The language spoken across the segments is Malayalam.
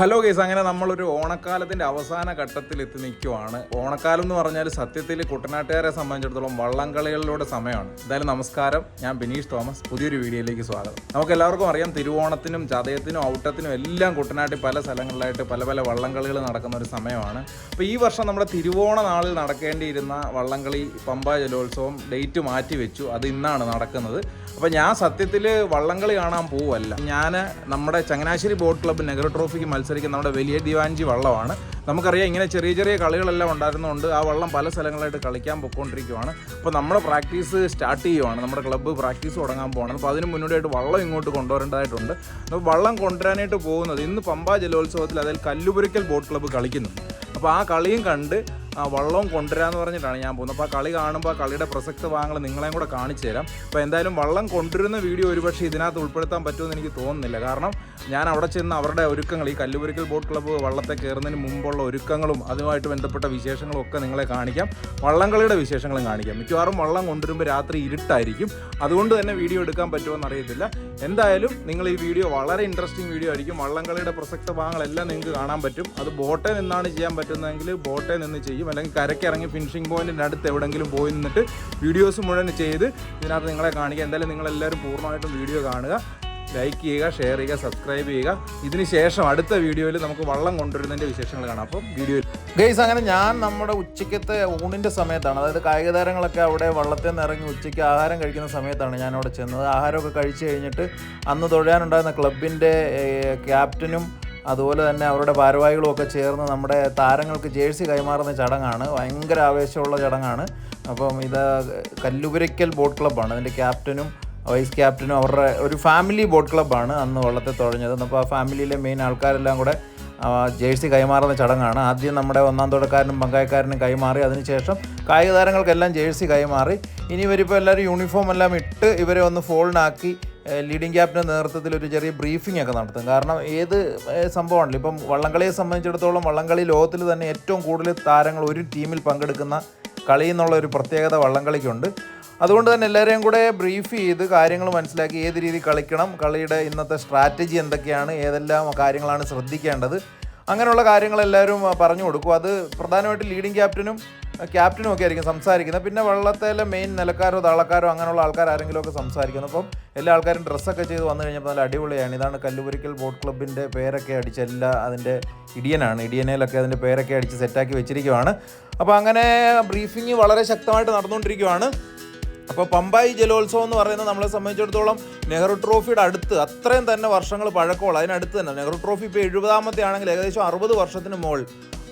ഹലോ ഗേസ് അങ്ങനെ നമ്മളൊരു ഓണക്കാലത്തിന്റെ അവസാന ഘട്ടത്തിൽ എത്തി നിൽക്കുവാണ്. ഓണക്കാലം എന്ന് പറഞ്ഞാൽ സത്യത്തിൽ കുട്ടനാട്ടുകാരെ സംബന്ധിച്ചിടത്തോളം വള്ളംകളികളിലൂടെ സമയമാണ്. എന്തായാലും നമസ്കാരം. ഞാൻ ബിനീഷ് തോമസ്. പുതിയൊരു വീഡിയോയിലേക്ക് സ്വാഗതം. നമുക്ക് എല്ലാവർക്കും അറിയാം തിരുവോണത്തിനും ചതയത്തിനും ഔട്ടത്തിനും എല്ലാം കുട്ടനാട്ടിൽ പല സ്ഥലങ്ങളിലായിട്ട് പല പല വള്ളംകളികൾ നടക്കുന്ന ഒരു സമയമാണ്. അപ്പോൾ ഈ വർഷം നമ്മുടെ തിരുവോണ നാളിൽ നടക്കേണ്ടിയിരുന്ന വള്ളംകളി പമ്പ ജലോത്സവം ഡേറ്റ് മാറ്റി വെച്ചു അത് ഇന്നാണ് നടക്കുന്നത്. അപ്പോൾ ഞാൻ സത്യത്തിൽ വള്ളംകളി കാണാൻ പോവല്ല ഞാൻ നമ്മുടെ ചങ്ങനാശ്ശേരി ബോട്ട് ക്ലബ്ബ് നെഹ്റു ട്രോഫിക്ക് മത്സരിക്കുന്ന നമ്മുടെ വലിയ ദിവാൻജി വള്ളമാണ്. നമുക്കറിയാം ഇങ്ങനെ ചെറിയ ചെറിയ കളികളെല്ലാം ഉണ്ടായിരുന്നതുകൊണ്ട് ആ വള്ളം പല സ്ഥലങ്ങളായിട്ട് കളിക്കാൻ പൊയ്ക്കൊണ്ടിരിക്കുവാണ്. അപ്പോൾ നമ്മുടെ പ്രാക്ടീസ് സ്റ്റാർട്ട് ചെയ്യുവാണ്. നമ്മുടെ ക്ലബ്ബ് പ്രാക്ടീസ് തുടങ്ങാൻ പോവാണ്. അപ്പോൾ അതിന് മുന്നോടിയായിട്ട് വള്ളം ഇങ്ങോട്ട് കൊണ്ടുവരേണ്ടതായിട്ടുണ്ട്. അപ്പോൾ വള്ളം കൊണ്ടുവരാനായിട്ട് പോകുന്നത് ഇന്ന് പമ്പ ജലോത്സവത്തിൽ അതിൽ കല്ലുപുരിക്കൽ ബോട്ട് ക്ലബ്ബ് കളിക്കുന്നു അപ്പോൾ ആ കളിയും കണ്ട് ആ വള്ളവും കൊണ്ടുവരാമെന്ന് പറഞ്ഞിട്ടാണ് ഞാൻ പോകുന്നത്. അപ്പോൾ ആ കളി കാണുമ്പോൾ ആ കളിയുടെ പ്രസക്ത ഭാഗങ്ങൾ നിങ്ങളെയും കൂടെ കാണിച്ചു തരാം. അപ്പോൾ എന്തായാലും വള്ളം കൊണ്ടുവരുന്ന വീഡിയോ ഒരുപക്ഷെ ഇതിനകത്ത് ഉൾപ്പെടുത്താൻ പറ്റുമെന്ന് എനിക്ക് തോന്നുന്നില്ല. കാരണം ഞാൻ അവിടെ ചെന്ന് അവരുടെ ഒരുക്കങ്ങൾ ഈ കല്ലുപുരിക്കൽ ബോട്ട് ക്ലബ്ബ് വള്ളത്തെ കയറുന്നതിന് മുമ്പുള്ള ഒരുക്കങ്ങളും അതുമായിട്ട് ബന്ധപ്പെട്ട വിശേഷങ്ങളും ഒക്കെ നിങ്ങളെ കാണിക്കാം. വള്ളംകളിയുടെ വിശേഷങ്ങളും കാണിക്കാം. മിക്കവാറും വള്ളം കൊണ്ടുവരുമ്പോൾ രാത്രി ഇരുട്ടായിരിക്കും. അതുകൊണ്ട് തന്നെ വീഡിയോ എടുക്കാൻ പറ്റുമോ അറിയത്തില്ല. എന്തായാലും നിങ്ങൾ ഈ വീഡിയോ വളരെ ഇൻട്രസ്റ്റിംഗ് വീഡിയോ ആയിരിക്കും. വള്ളംകളിയുടെ പ്രസക്ത ഭാഗങ്ങളെല്ലാം നിങ്ങൾക്ക് കാണാൻ പറ്റും. അത് ബോട്ടേ നിന്നാണ് ചെയ്യാൻ പറ്റുന്നതെങ്കിൽ ബോട്ടേ നിന്ന് ചെയ്യും. അല്ലെങ്കിൽ കരക്കിറങ്ങി ഫിനിഷിംഗ് പോയിന്റിന്റെ അടുത്ത് എവിടെയെങ്കിലും പോയി നിന്നിട്ട് വീഡിയോസ് മുഴുവൻ ചെയ്ത് ഇതിനകത്ത് നിങ്ങളെ കാണിക്കുക എന്തായാലും നിങ്ങളെല്ലാവരും പൂർണമായിട്ടും വീഡിയോ കാണുക. ലൈക്ക് ചെയ്യുക ഷെയർ ചെയ്യുക സബ്സ്ക്രൈബ് ചെയ്യുക. ഇതിന് ശേഷം അടുത്ത വീഡിയോയിൽ നമുക്ക് വള്ളം കൊണ്ടുവരുന്നതിന്റെ വിശേഷങ്ങൾ കാണാം. അപ്പം വീഡിയോയിൽ ഗെയ്സ് അങ്ങനെ ഞാൻ നമ്മുടെ ഉച്ചയ്ക്കത്തെ ഊണിന്റെ സമയത്താണ്. അതായത് കായിക താരങ്ങളൊക്കെ അവിടെ വള്ളത്തിൽ നിന്ന് ഇറങ്ങി ഉച്ചയ്ക്ക് ആഹാരം കഴിക്കുന്ന സമയത്താണ് ഞാൻ അവിടെ ചെന്നത്. ആഹാരമൊക്കെ കഴിച്ചു കഴിഞ്ഞിട്ട് അന്ന് തൊഴാനുണ്ടായിരുന്ന ക്ലബിന്റെ ക്യാപ്റ്റനും അതുപോലെ തന്നെ അവരുടെ ഭാരവാഹികളും ഒക്കെ ചേർന്ന് നമ്മുടെ താരങ്ങൾക്ക് ജേഴ്സി കൈമാറുന്ന ചടങ്ങാണ്. ഭയങ്കര ആവേശമുള്ള ചടങ്ങാണ്. അപ്പം ഇത് കല്ലുപുരയ്ക്കൽ ബോട്ട് ക്ലബ്ബാണ് അതിന്റെ ക്യാപ്റ്റനും വൈസ് ക്യാപ്റ്റനും അവരുടെ ഒരു ഫാമിലി ബോട്ട് ക്ലബ്ബാണ് അന്ന് വള്ളത്തെ തുഴഞ്ഞത്. അപ്പോൾ ആ ഫാമിലിയിലെ മെയിൻ ആൾക്കാരെല്ലാം കൂടെ ജേഴ്സി കൈമാറുന്ന ചടങ്ങാണ്. ആദ്യം നമ്മുടെ ഒന്നാം തുടക്കാരനും പങ്കായക്കാരനും കൈമാറി. അതിനുശേഷം കായിക താരങ്ങൾക്കെല്ലാം ജേഴ്സി കൈമാറി. ഇനി ഇവരിപ്പോൾ എല്ലാവരും യൂണിഫോം എല്ലാം ഇട്ട് ഇവരെ ഒന്ന് ഫോൾഡാക്കി ലീഡിംഗ് ക്യാപ്റ്റന്റെ നേതൃത്വത്തിൽ ഒരു ചെറിയ ബ്രീഫിംഗ് ഒക്കെ നടത്തും. കാരണം ഏത് സംഭവമാണല്ലോ? ഇപ്പം വള്ളംകളിയെ സംബന്ധിച്ചിടത്തോളം വള്ളംകളി ലോകത്തിൽ തന്നെ ഏറ്റവും കൂടുതൽ താരങ്ങൾ ഒരു ടീമിൽ പങ്കെടുക്കുന്ന കളി എന്നുള്ള ഒരു പ്രത്യേകത വള്ളംകളിക്കുണ്ട്. അതുകൊണ്ട് തന്നെ എല്ലാവരെയും കൂടെ ബ്രീഫ് ചെയ്ത് കാര്യങ്ങൾ മനസ്സിലാക്കി ഏത് രീതി കളിക്കണം കളിയുടെ ഇന്നത്തെ സ്ട്രാറ്റജി എന്തൊക്കെയാണ് ഏതെല്ലാം കാര്യങ്ങളാണ് ശ്രദ്ധിക്കേണ്ടത് അങ്ങനെയുള്ള കാര്യങ്ങൾ എല്ലാവരും പറഞ്ഞു കൊടുക്കും. അത് പ്രധാനമായിട്ട് ലീഡിംഗ് ക്യാപ്റ്റനും ക്യാപ്റ്റനും ഒക്കെ ആയിരിക്കും സംസാരിക്കുന്നത്. പിന്നെ വള്ളത്തേലെ മെയിൻ നിലക്കാരോ താളക്കാരോ അങ്ങനെയുള്ള ആൾക്കാർ ആരെങ്കിലും ഒക്കെ സംസാരിക്കുന്നു. അപ്പം എല്ലാ ആൾക്കാരും ഡ്രസ്സൊക്കെ ചെയ്ത് വന്നു കഴിഞ്ഞപ്പോൾ നല്ല അടിപൊളിയാണ്. ഇതാണ് കല്ലുപുരിക്കൽ ബോട്ട് ക്ലബിന്റെ പേരൊക്കെ അടിച്ച് എല്ലാ അതിന്റെ ഇടിയനാണ്. ഇടിയനയിലൊക്കെ അതിന്റെ പേരൊക്കെ അടിച്ച് സെറ്റാക്കി വെച്ചിരിക്കുവാണ്. അപ്പോൾ അങ്ങനെ ബ്രീഫിംഗ് വളരെ ശക്തമായിട്ട് നടന്നുകൊണ്ടിരിക്കുവാണ്. അപ്പോൾ പമ്പായി ജലോത്സവം എന്ന് പറയുന്നത് നമ്മളെ സംബന്ധിച്ചിടത്തോളം നെഹ്റു ട്രോഫിയുടെ അടുത്ത് അത്രയും തന്നെ വർഷങ്ങൾ പഴക്കമുള്ള അതിനടുത്ത് തന്നെ. നെഹ്റു ട്രോഫി ഇപ്പോൾ എഴുപതാമത്തെ ആണെങ്കിൽ ഏകദേശം അറുപത് വർഷത്തിന്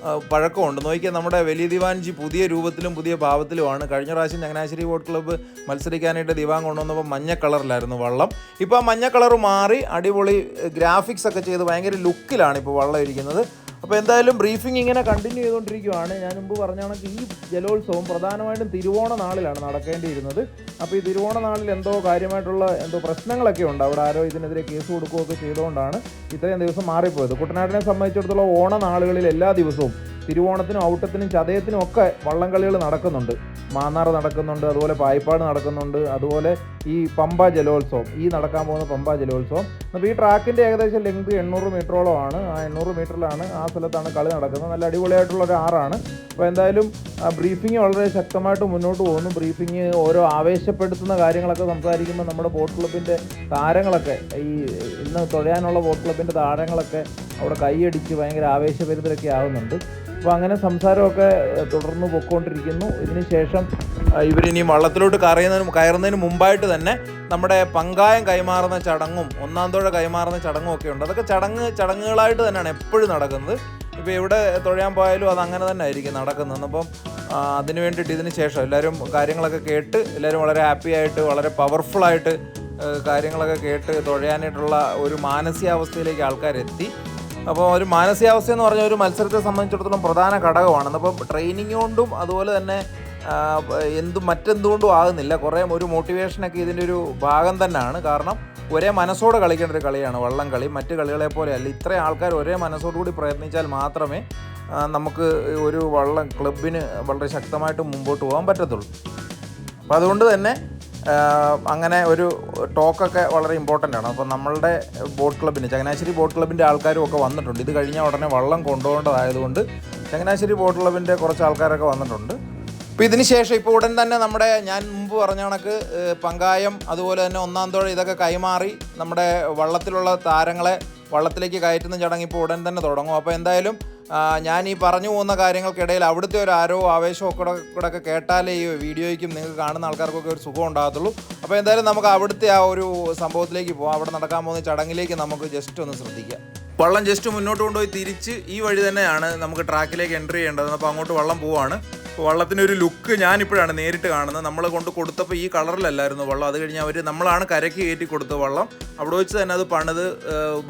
ആ, പഴക്കമുണ്ട്. നോക്കിയാൽ നമ്മുടെ വലിയ ദിവാൻജി പുതിയ രൂപത്തിലും പുതിയ ഭാവത്തിലുമാണ്. കഴിഞ്ഞ പ്രാവശ്യം ചങ്ങനാശ്ശേരി ബോട്ട് ക്ലബ്ബ് മത്സരിക്കാനായിട്ട് ദിവാൻ കൊണ്ടുവന്നപ്പോൾ മഞ്ഞ കളറിലായിരുന്നു വള്ളം. ഇപ്പോൾ ആ മഞ്ഞ കളർ മാറി അടിപൊളി ഗ്രാഫിക്സ് ഒക്കെ ചെയ്ത് ഭയങ്കര ലുക്കിലാണ് ഇപ്പോൾ വള്ളം ഇരിക്കുന്നത്. അപ്പോൾ എന്തായാലും ബ്രീഫിംഗ് ഇങ്ങനെ കണ്ടിന്യൂ ചെയ്തുകൊണ്ടിരിക്കുകയാണ് ഞാൻ മുമ്പ് പറഞ്ഞ കണക്ക് ഈ ജലോത്സവം പ്രധാനമായിട്ടും തിരുവോണ നാളിലാണ് നടക്കേണ്ടിയിരുന്നത്. അപ്പോൾ ഈ തിരുവോണ നാളിൽ എന്തോ കാര്യമായിട്ടുള്ള എന്തോ പ്രശ്നങ്ങളൊക്കെ ഉണ്ട്. അവിടെ ആരോ ഇതിനെതിരെ കേസ് കൊടുക്കുകയൊക്കെ ചെയ്തുകൊണ്ടാണ് ഇത്രയും ദിവസം മാറിപ്പോയത്. കുട്ടനാട്ടിനെ സംബന്ധിച്ചിടത്തോളം ഓണ നാളുകളിൽ എല്ലാ ദിവസവും തിരുവോണത്തിനും ഔട്ടത്തിനും ചതയത്തിനും ഒക്കെ വള്ളംകളികൾ നടക്കുന്നുണ്ട്. മാന്നാർ നടക്കുന്നുണ്ട് അതുപോലെ പായിപ്പാട് നടക്കുന്നുണ്ട് അതുപോലെ ഈ പമ്പ ജലോത്സവം ഈ നടക്കാൻ പോകുന്ന പമ്പ ജലോത്സവം. അപ്പോൾ ഈ ട്രാക്കിന്റെ ഏകദേശം ലെങ്ത് എണ്ണൂറ് മീറ്ററോളമാണ്. ആ എണ്ണൂറ് മീറ്ററിലാണ് ആ സ്ഥലത്താണ് കളി നടക്കുന്നത്. നല്ല അടിപൊളിയായിട്ടുള്ള ഒരു ആറാണ്. അപ്പോൾ എന്തായാലും ബ്രീഫിംഗ് വളരെ ശക്തമായിട്ട് മുന്നോട്ട് പോകുന്നു. ബ്രീഫിംഗ് ഓരോ ആവേശപ്പെടുത്തുന്ന കാര്യങ്ങളൊക്കെ സംസാരിക്കുമ്പോൾ നമ്മുടെ ബോട്ട് ക്ലബിന്റെ താരങ്ങളൊക്കെ ഈ ഇന്ന് തൊഴയാനുള്ള ബോട്ട് ക്ലബിന്റെ താരങ്ങളൊക്കെ അവിടെ കൈയടിച്ച് ഭയങ്കര ആവേശഭരിതരൊക്കെ ആവുന്നുണ്ട്. അപ്പോൾ അങ്ങനെ സംസാരമൊക്കെ തുടർന്ന് പൊയ്ക്കൊണ്ടിരിക്കുന്നു ഇതിന് ശേഷം ഇവരിനി വള്ളത്തിലോട്ട് കറിയുന്നതിന് കയറുന്നതിന് മുമ്പായിട്ട് തന്നെ നമ്മുടെ പങ്കായം കൈമാറുന്ന ചടങ്ങും ഒന്നാം തോഴ കൈമാറുന്ന ചടങ്ങും ഒക്കെ ഉണ്ട്. അതൊക്കെ ചടങ്ങ് ചടങ്ങുകളായിട്ട് തന്നെയാണ് എപ്പോഴും നടക്കുന്നത്. ഇപ്പോൾ എവിടെ തുഴയാൻ പോയാലും അത് അങ്ങനെ തന്നെ ആയിരിക്കും നടക്കുന്നത്. അപ്പം അതിന് വേണ്ടിയിട്ട് ഇതിന് ശേഷം എല്ലാവരും കാര്യങ്ങളൊക്കെ കേട്ട് എല്ലാവരും വളരെ ഹാപ്പി ആയിട്ട് വളരെ പവർഫുള്ളായിട്ട് കാര്യങ്ങളൊക്കെ കേട്ട് തുഴയാനായിട്ടുള്ള ഒരു മാനസികാവസ്ഥയിലേക്ക് ആൾക്കാരെത്തി. അപ്പോൾ ഒരു മാനസികാവസ്ഥ എന്ന് പറഞ്ഞ ഒരു മത്സരത്തെ സംബന്ധിച്ചിടത്തോളം പ്രധാന ഘടകമാണ്. അപ്പോൾ ട്രെയിനിങ് കൊണ്ടും അതുപോലെ തന്നെ എന്തും മറ്റെന്തുകൊണ്ടും ആകുന്നില്ല. കുറേ ഒരു മോട്ടിവേഷനൊക്കെ ഇതിന്റെ ഒരു ഭാഗം തന്നെയാണ്. കാരണം ഒരേ മനസ്സോടെ കളിക്കേണ്ട ഒരു കളിയാണ് വള്ളം കളി. മറ്റ് കളികളെ പോലെ അല്ല. ഇത്രയും ആൾക്കാർ ഒരേ മനസ്സോടുകൂടി പ്രയത്നിച്ചാൽ മാത്രമേ നമുക്ക് ഒരു വള്ളം ക്ലബിന് വളരെ ശക്തമായിട്ട് മുമ്പോട്ട് പോകാൻ പറ്റത്തുള്ളൂ. അപ്പോൾ അതുകൊണ്ട് തന്നെ അങ്ങനെ ഒരു ടോക്കൊക്കെ വളരെ ഇമ്പോർട്ടന്റ് ആണ്. അപ്പോൾ നമ്മളുടെ ബോട്ട് ക്ലബിന് ചങ്ങനാശ്ശേരി ബോട്ട് ക്ലബിന്റെ ആൾക്കാരും ഒക്കെ വന്നിട്ടുണ്ട്. ഇത് കഴിഞ്ഞ ഉടനെ വള്ളം കൊണ്ടുപോകേണ്ടതായതുകൊണ്ട് ചങ്ങനാശ്ശേരി ബോട്ട് ക്ലബിന്റെ കുറച്ച് ആൾക്കാരൊക്കെ വന്നിട്ടുണ്ട്. അപ്പോൾ ഇതിന് ശേഷം ഇപ്പോൾ ഉടൻ തന്നെ നമ്മുടെ ഞാൻ മുമ്പ് പറഞ്ഞ കണക്ക് പങ്കായം അതുപോലെ തന്നെ ഒന്നാം തോഴ ഇതൊക്കെ കൈമാറി നമ്മുടെ വള്ളത്തിലുള്ള താരങ്ങളെ വള്ളത്തിലേക്ക് കയറ്റുന്ന ചടങ്ങ് ഇപ്പോൾ ഉടൻ തന്നെ തുടങ്ങും. അപ്പോൾ എന്തായാലും ഞാൻ ഈ പറഞ്ഞു പോകുന്ന കാര്യങ്ങൾക്കിടയിൽ അവിടുത്തെ ഒരു ആരോ ആവേശമോ കൂടെ കൂടെ ഒക്കെ കേട്ടാലേ ഈ വീഡിയോയ്ക്കും നിങ്ങൾക്ക് കാണുന്ന ആൾക്കാർക്കൊക്കെ ഒരു സുഖം ഉണ്ടാകത്തുള്ളൂ. അപ്പോൾ എന്തായാലും നമുക്ക് അവിടുത്തെ ആ ഒരു സംഭവത്തിലേക്ക് പോകാം അവിടെ നടക്കാൻ പോകുന്ന ചടങ്ങിലേക്ക് നമുക്ക് ജസ്റ്റ് ഒന്ന് ശ്രദ്ധിക്കാം. വള്ളം ജസ്റ്റ് മുന്നോട്ട് കൊണ്ടുപോയി തിരിച്ച് ഈ വഴി തന്നെയാണ് നമുക്ക് ട്രാക്കിലേക്ക് എൻട്രി ചെയ്യേണ്ടത്. അപ്പോൾ അങ്ങോട്ട് വള്ളം പോവാണ്. ഒരു ലുക്ക് ഞാനിപ്പോഴാണ് നേരിട്ട് കാണുന്നത്. നമ്മൾ കൊണ്ട് കൊടുത്തപ്പോൾ ഈ കളറിലല്ലായിരുന്നു വള്ളം. അത് കഴിഞ്ഞ് അവർ നമ്മളാണ് കരയ്ക്ക് കയറ്റി കൊടുത്ത വള്ളം. അവിടെ വെച്ച് തന്നെ അത് പണിത്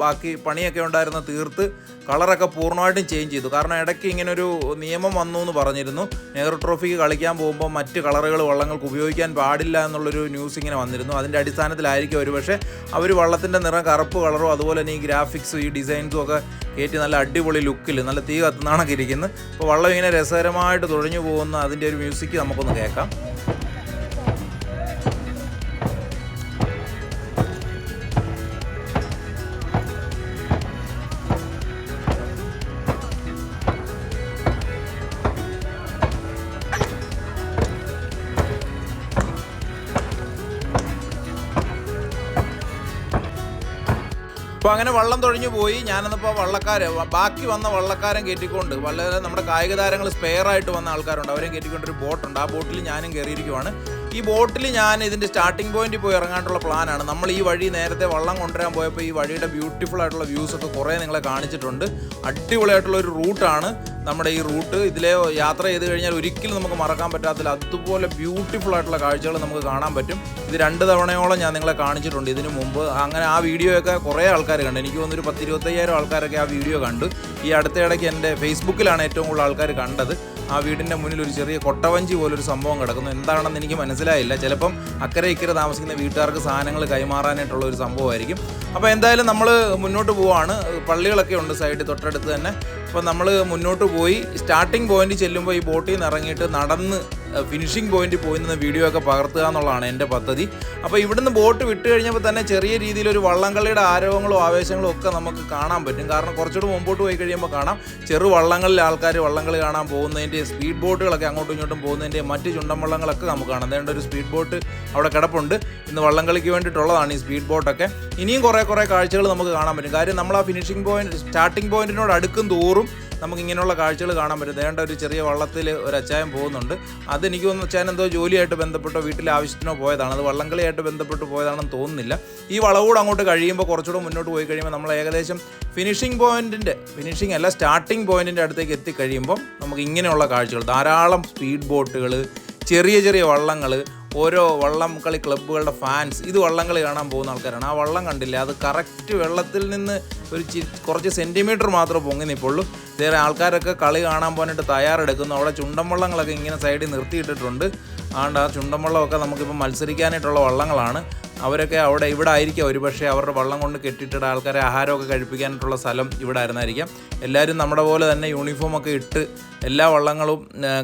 ബാക്കി പണിയൊക്കെ ഉണ്ടായിരുന്ന തീർത്ത് കളറൊക്കെ പൂർണമായിട്ടും ചേഞ്ച് ചെയ്തു. കാരണം ഇടയ്ക്ക് ഇങ്ങനെ ഒരു നിയമം വന്നു എന്ന് പറഞ്ഞിരുന്നു. നെഹ്റു ട്രോഫിക്ക് കളിക്കാൻ പോകുമ്പോൾ മറ്റ് കളറുകൾ വള്ളങ്ങൾക്ക് ഉപയോഗിക്കാൻ പാടില്ല എന്നുള്ളൊരു ന്യൂസ് ഇങ്ങനെ വന്നിരുന്നു. അതിന്റെ അടിസ്ഥാനത്തിലായിരിക്കും ഒരു പക്ഷേ അവർ വള്ളത്തിന്റെ നിറം കറുപ്പ് കളറും അതുപോലെ തന്നെ ഈ ഗ്രാഫിക്സും ഈ ഡിസൈൻസും ഒക്കെ കയറ്റി നല്ല അടിപൊളി ലുക്കിൽ നല്ല തീ കത്തുന്നാണൊക്കെ ഇരിക്കുന്നത് അപ്പോൾ വള്ളം ഇങ്ങനെ രസകരമായിട്ട് തുഴഞ്ഞു പോകുന്ന അതിന്റെ ഒരു മ്യൂസിക് നമുക്കൊന്ന് കേൾക്കാം. അപ്പോൾ അങ്ങനെ വള്ളം തുഴഞ്ഞു പോയി. ഞാനെന്നിപ്പോൾ വള്ളക്കാർ ബാക്കി വന്ന വള്ളക്കാരൻ കയറ്റിക്കൊണ്ട് വളരെ നമ്മുടെ കായിക താരങ്ങൾ സ്പെയർ ആയിട്ട് വന്ന ആൾക്കാരുണ്ട്. അവരെ കയറ്റിക്കൊണ്ട് ഒരു ബോട്ടുണ്ട്. ആ ബോട്ടിൽ ഞാനും കയറിയിരിക്കുവാണ് ഈ ബോട്ടിൽ ഞാൻ ഇതിന്റെ സ്റ്റാർട്ടിംഗ് പോയിന്റിൽ പോയി ഇറങ്ങാനുള്ള പ്ലാനാണ് നമ്മൾ ഈ വഴി നേരത്തെ വള്ളം കൊണ്ടുവരാൻ പോയപ്പോൾ ഈ വഴിയുടെ ബ്യൂട്ടിഫുൾ ആയിട്ടുള്ള വ്യൂസ് ഒക്കെ കുറേ നിങ്ങളെ കാണിച്ചിട്ടുണ്ട്. അടിപൊളിയായിട്ടുള്ള ഒരു റൂട്ടാണ് നമ്മുടെ ഈ റൂട്ട് ഇതിലെ യാത്ര ചെയ്ത് കഴിഞ്ഞാൽ ഒരിക്കലും നമുക്ക് മറക്കാൻ പറ്റാത്തില്ല അതുപോലെ ബ്യൂട്ടിഫുൾ ആയിട്ടുള്ള കാഴ്ചകൾ നമുക്ക് കാണാൻ പറ്റും. ഇത് രണ്ട് തവണയോളം ഞാൻ നിങ്ങളെ കാണിച്ചിട്ടുണ്ട്. ഇതിനു മുമ്പ് അങ്ങനെ ആ വീഡിയോയൊക്കെ കുറേ ആൾക്കാർ കണ്ടു. എനിക്ക് തോന്നുന്നു ഒരു പത്ത് ഇരുപത്തയ്യായിരം ആൾക്കാരൊക്കെ ആ വീഡിയോ കണ്ടു. ഈ അടുത്തിടയ്ക്ക് എന്റെ ഫേസ്ബുക്കിലാണ് ഏറ്റവും കൂടുതൽ ആൾക്കാർ കണ്ടത്. ആ വീടിന്റെ മുന്നിൽ ഒരു ചെറിയ കൊട്ടവഞ്ചി പോലൊരു സംഭവം കിടക്കുന്നു. എന്താണെന്ന് എനിക്ക് മനസ്സിലായില്ല. ചിലപ്പം അക്കരെ ഇക്കരെ താമസിക്കുന്ന വീട്ടുകാർക്ക് സാധനങ്ങൾ കൈമാറാനായിട്ടുള്ള ഒരു സംഭവമായിരിക്കും. അപ്പോൾ എന്തായാലും നമ്മൾ മുന്നോട്ട് പോവാണ്. പള്ളികളൊക്കെ ഉണ്ട് സൈഡിൽ തൊട്ടടുത്ത് തന്നെ. അപ്പോൾ നമ്മൾ മുന്നോട്ട് പോയി. സ്റ്റാർട്ടിംഗ് പോയിന്റ് ചെല്ലുമ്പോൾ ഈ ബോട്ടിൽ നിന്ന് ഇറങ്ങിയിട്ട് നടന്ന് ഫിനിഷിംഗ് പോയിന്റ് പോയി നിന്ന് വീഡിയോ ഒക്കെ പകർത്തുക എന്നുള്ളതാണ് എന്റെ പദ്ധതി. അപ്പോൾ ഇവിടുന്ന് ബോട്ട് വിട്ട് കഴിഞ്ഞപ്പോൾ തന്നെ ചെറിയ രീതിയിൽ ഒരു വള്ളംകളിയുടെ ആരവങ്ങളും ആവേശങ്ങളും ഒക്കെ നമുക്ക് കാണാൻ പറ്റും. കാരണം കുറച്ചുകൂടി മുമ്പോട്ട് പോയി കഴിയുമ്പോൾ കാണാം. ചെറു വള്ളങ്ങളിൽ ആൾക്കാർ വള്ളംകളി കാണാൻ പോകുന്നതിന്റെ സ്പീഡ് ബോട്ടുകളൊക്കെ അങ്ങോട്ടും ഇങ്ങോട്ടും പോകുന്നതിന്റെ മറ്റ് ചുണ്ടൻ വള്ളങ്ങളൊക്കെ നമുക്ക് കാണാം. അതുകൊണ്ട് ഒരു സ്പീഡ് ബോട്ട് അവിടെ കിടപ്പുണ്ട്. ഇന്ന് വള്ളംകളിക്ക് വേണ്ടിയിട്ടുള്ളതാണ് ഈ സ്പീഡ് ബോട്ടൊക്കെ ഇനിയും കുറേ കുറേ കാഴ്ചകൾ നമുക്ക് കാണാൻ പറ്റും. കാര്യം നമ്മൾ ആ ഫിനിഷിംഗ് പോയിന്റ് സ്റ്റാർട്ടിംഗ് പോയിന്റിനോട് അടുക്കും തോറും നമുക്ക് ഇങ്ങനെയുള്ള കാഴ്ചകൾ കാണാൻ പറ്റും. വേണ്ട ഒരു ചെറിയ വള്ളത്തിൽ ഒരു അച്ചായം പോകുന്നുണ്ട്. അതെനിക്ക് തോന്നുന്നു അച്ചായൻ എന്തോ ജോലിയായിട്ട് ബന്ധപ്പെട്ടോ വീട്ടിലെ ആവശ്യത്തിനോ പോയതാണ്. അത് വള്ളംകളിയായിട്ട് ബന്ധപ്പെട്ട് പോയതാണെന്ന് തോന്നുന്നില്ല. ഈ വളവൂടെ അങ്ങോട്ട് കഴിയുമ്പോൾ കുറച്ചുകൂടെ മുന്നോട്ട് പോയി കഴിയുമ്പോൾ നമ്മൾ ഏകദേശം ഫിനിഷിംഗ് പോയിന്റിന്റെ ഫിനിഷിംഗ് അല്ല സ്റ്റാർട്ടിംഗ് പോയിന്റിന്റെ അടുത്തേക്ക് എത്തിക്കഴിയുമ്പം നമുക്ക് ഇങ്ങനെയുള്ള കാഴ്ചകൾ. ധാരാളം സ്പീഡ് ബോട്ടുകൾ ചെറിയ ചെറിയ വള്ളങ്ങൾ ഓരോ വള്ളം കളി ക്ലബ്ബുകളുടെ ഫാൻസ് ഇത് വള്ളംകളി കാണാൻ പോകുന്ന ആൾക്കാരാണ്. ആ വള്ളം കണ്ടില്ല? അത് കറക്റ്റ് വെള്ളത്തിൽ നിന്ന് ഒരു കുറച്ച് സെന്റിമീറ്റർ മാത്രം പൊങ്ങി നിൽപ്പുള്ളൂ വേറെ ആൾക്കാരൊക്കെ കളി കാണാൻ പോകാനായിട്ട് തയ്യാറെടുക്കുന്നു. അവിടെ ചുണ്ടൻ വള്ളങ്ങളൊക്കെ ഇങ്ങനെ സൈഡിൽ നിർത്തിയിട്ടിട്ടുണ്ട്. അതുകൊണ്ട് ആ ചുണ്ടൻ വള്ളമൊക്കെ നമുക്കിപ്പോൾ മത്സരിക്കാനായിട്ടുള്ള വള്ളങ്ങളാണ്. അവരൊക്കെ അവിടെ ഇവിടെ ആയിരിക്കും. ഒരു പക്ഷേ അവരുടെ വള്ളം കൊണ്ട് കെട്ടിയിട്ടിട്ട് ആൾക്കാരെ ആഹാരമൊക്കെ കഴിപ്പിക്കാനായിട്ടുള്ള സ്ഥലം ഇവിടെ ആയിരുന്നായിരിക്കാം. എല്ലാവരും നമ്മുടെ പോലെ തന്നെ യൂണിഫോമൊക്കെ ഇട്ട് എല്ലാ വള്ളങ്ങളും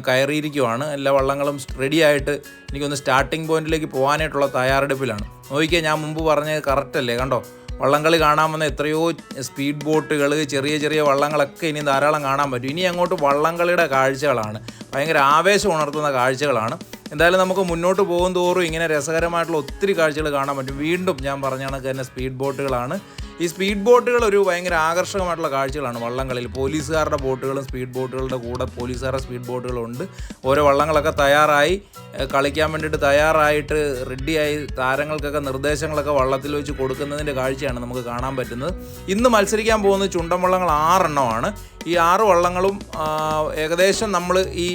കയറിയിരിക്കുവാണ്. എല്ലാ വള്ളങ്ങളും റെഡി ആയിട്ട് എനിക്കൊന്ന് സ്റ്റാർട്ടിംഗ് പോയിന്റിലേക്ക് പോകാനായിട്ടുള്ള തയ്യാറെടുപ്പിലാണ്. നോക്കിയാൽ ഞാൻ മുമ്പ് പറഞ്ഞത് കറക്റ്റ് അല്ലേ? കണ്ടോ? വള്ളംകളി കാണാൻ വന്ന എത്രയോ സ്പീഡ് ബോട്ടുകൾ ചെറിയ ചെറിയ വള്ളങ്ങളൊക്കെ ഇനി ധാരാളം കാണാൻ പറ്റും. ഇനി അങ്ങോട്ട് വള്ളംകളിയുടെ കാഴ്ചകളാണ്. ഭയങ്കര ആവേശം ഉണർത്തുന്ന കാഴ്ചകളാണ്. എന്തായാലും നമുക്ക് മുന്നോട്ട് പോകും തോറും ഇങ്ങനെ രസകരമായിട്ടുള്ള ഒത്തിരി കാഴ്ചകൾ കാണാൻ പറ്റും. വീണ്ടും ഞാൻ പറഞ്ഞ കണക്ക് തന്നെ സ്പീഡ് ബോട്ടുകളാണ് ഈ സ്പീഡ് ബോട്ടുകൾ ഒരു ഭയങ്കര ആകർഷകമായിട്ടുള്ള കാഴ്ചകളാണ് വള്ളങ്ങളിൽ പോലീസുകാരുടെ ബോട്ടുകളും സ്പീഡ് ബോട്ടുകളുടെ കൂടെ പോലീസുകാരുടെ സ്പീഡ് ബോട്ടുകളും ഉണ്ട്. ഓരോ വള്ളങ്ങളൊക്കെ തയ്യാറായി കളിക്കാൻ വേണ്ടിയിട്ട് തയ്യാറായിട്ട് റെഡിയായി താരങ്ങൾക്കൊക്കെ നിർദ്ദേശങ്ങളൊക്കെ വള്ളത്തിൽ വെച്ച് കൊടുക്കുന്നതിന്റെ കാഴ്ചയാണ് നമുക്ക് കാണാൻ പറ്റുന്നത്. ഇന്ന് മത്സരിക്കാൻ പോകുന്ന ചുണ്ടൻ വള്ളങ്ങൾ ആറെണ്ണമാണ്. ഈ ആറ് വള്ളങ്ങളും ഏകദേശം നമ്മൾ ഈ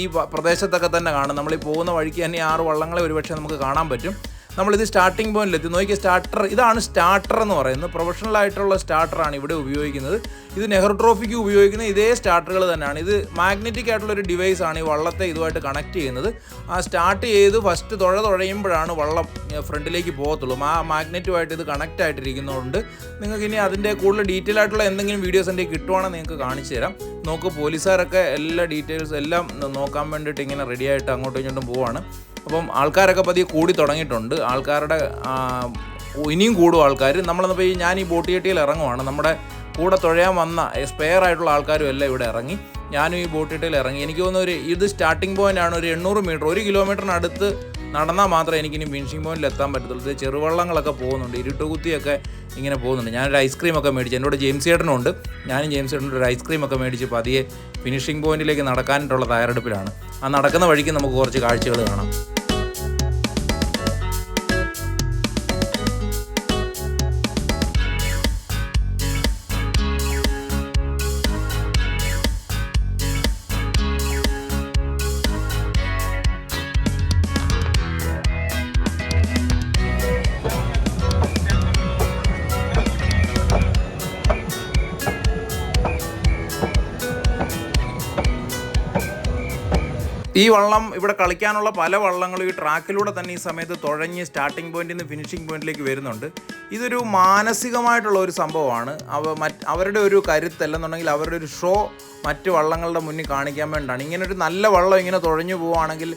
ഈ പ്രദേശത്തൊക്കെ തന്നെ കാണും. നമ്മൾ ഈ പോകുന്ന വഴിക്ക് തന്നെ ഈ ആറ് വള്ളങ്ങളെ ഒരുപക്ഷെ നമുക്ക് കാണാൻ പറ്റും. നമ്മളിത് സ്റ്റാർട്ടിംഗ് പോയിന്റിൽ എത്തി. നോക്കിയ സ്റ്റാർട്ടർ ഇതാണ് സ്റ്റാർട്ടർ എന്ന് പറയുന്നത്. പ്രൊഫഷണൽ ആയിട്ടുള്ള സ്റ്റാർട്ടറാണ് ഇവിടെ ഉപയോഗിക്കുന്നത്. ഇത് നെഹ്റു ട്രോഫിക്ക് ഉപയോഗിക്കുന്ന ഇതേ സ്റ്റാർട്ടറുകൾ തന്നെയാണ്. ഇത് മാഗ്നറ്റിക് ആയിട്ടുള്ള ഒരു ഡിവൈസ് ആണ് ഈ വള്ളത്തെ ഇതുമായിട്ട് കണക്ട് ചെയ്യുന്നത്. ആ സ്റ്റാർട്ട് ചെയ്ത് ഫസ്റ്റ് തുഴ തുഴയുമ്പോഴാണ് വള്ളം ഫ്രണ്ടിലേക്ക് പോകത്തുള്ളൂ. ആ മാഗ്നറ്റുമായിട്ട് ഇത് കണക്റ്റ് ആയിട്ടിരിക്കുന്നതുകൊണ്ട് നിങ്ങൾക്ക് ഇനി അതിന്റെ കൂടുതൽ ഡീറ്റെയിൽ ആയിട്ടുള്ള എന്തെങ്കിലും വീഡിയോസ് എന്റെ കിട്ടുവാണെങ്കിൽ നിങ്ങൾക്ക് കാണിച്ചു തരാം. നോക്ക് പോലീസുകാരൊക്കെ എല്ലാ ഡീറ്റെയിൽസ് എല്ലാം നോക്കാൻ വേണ്ടിയിട്ട് ഇങ്ങനെ റെഡി ആയിട്ട് അങ്ങോട്ടും ഇങ്ങോട്ടും പോവാണ്. അപ്പം ആൾക്കാരൊക്കെ പതിയെ കൂടി തുടങ്ങിയിട്ടുണ്ട്. ആൾക്കാരുടെ ഇനിയും കൂടും ആൾക്കാർ നമ്മളെന്ന് പോയി ഞാൻ ഈ ബോട്ട് ഇറങ്ങുവാണ്. നമ്മുടെ കൂടെ തുഴയാൻ വന്ന സ്പെയർ ആയിട്ടുള്ള ആൾക്കാരും എല്ലാം ഇവിടെ ഇറങ്ങി. ഞാനും ഈ ബോട്ട് ഇറങ്ങി. എനിക്ക് തോന്നുന്നു ഒരു ഇത് സ്റ്റാർട്ടിംഗ് പോയിന്റ് ആണ്. ഒരു എണ്ണൂറ് മീറ്റർ ഒരു കിലോമീറ്ററിനടുത്ത് നടന്നാൽ മാത്രമേ എനിക്കിനി ഫിനിഷിംഗ് പോയിന്റിൽ എത്താൻ പറ്റത്തുള്ളൂ. ചെറുവള്ളങ്ങളൊക്കെ പോകുന്നുണ്ട്. ഇരുട്ടുകുത്തിയൊക്കെ ഇങ്ങനെ പോകുന്നുണ്ട്. ഞാനൊരു ഐസ്ക്രീമൊക്കെ മേടിച്ചു. എന്റെ കൂടെ ജെയിംസ് ചേട്ടനുണ്ട് ഞാനും ജെയിംസ് ചേട്ടനോട് ഒരു ഐസ്ക്രീമൊക്കെ മേടിച്ച് പതിയെ ഫിനിഷിംഗ് പോയിന്റിലേക്ക് നടക്കാനായിട്ടുള്ള തയ്യാറെടുപ്പിലാണ്. ആ നടക്കുന്ന വഴിക്ക് നമുക്ക് കുറച്ച് കാഴ്ചകൾ കാണാം. ഈ വള്ളം ഇവിടെ കളിക്കാനുള്ള പല വള്ളങ്ങളും ഈ ട്രാക്കിലൂടെ തന്നെ ഈ സമയത്ത് തുഴഞ്ഞ് സ്റ്റാർട്ടിംഗ് പോയിന്റിൽ നിന്ന് ഫിനിഷിംഗ് പോയിന്റിലേക്ക് വരുന്നുണ്ട്. ഇതൊരു മാനസികമായിട്ടുള്ള ഒരു സംഭവമാണ്. അവ മറ്റ് അവരുടെ ഒരു കരുത്തല്ലെന്നുണ്ടെങ്കിൽ അവരുടെ ഒരു ഷോ മറ്റ് വള്ളങ്ങളുടെ മുന്നിൽ കാണിക്കാൻ വേണ്ടിയാണ് ഇങ്ങനെ ഒരു നല്ല വള്ളം ഇങ്ങനെ തുഴഞ്ഞു പോവുകയാണെങ്കിൽ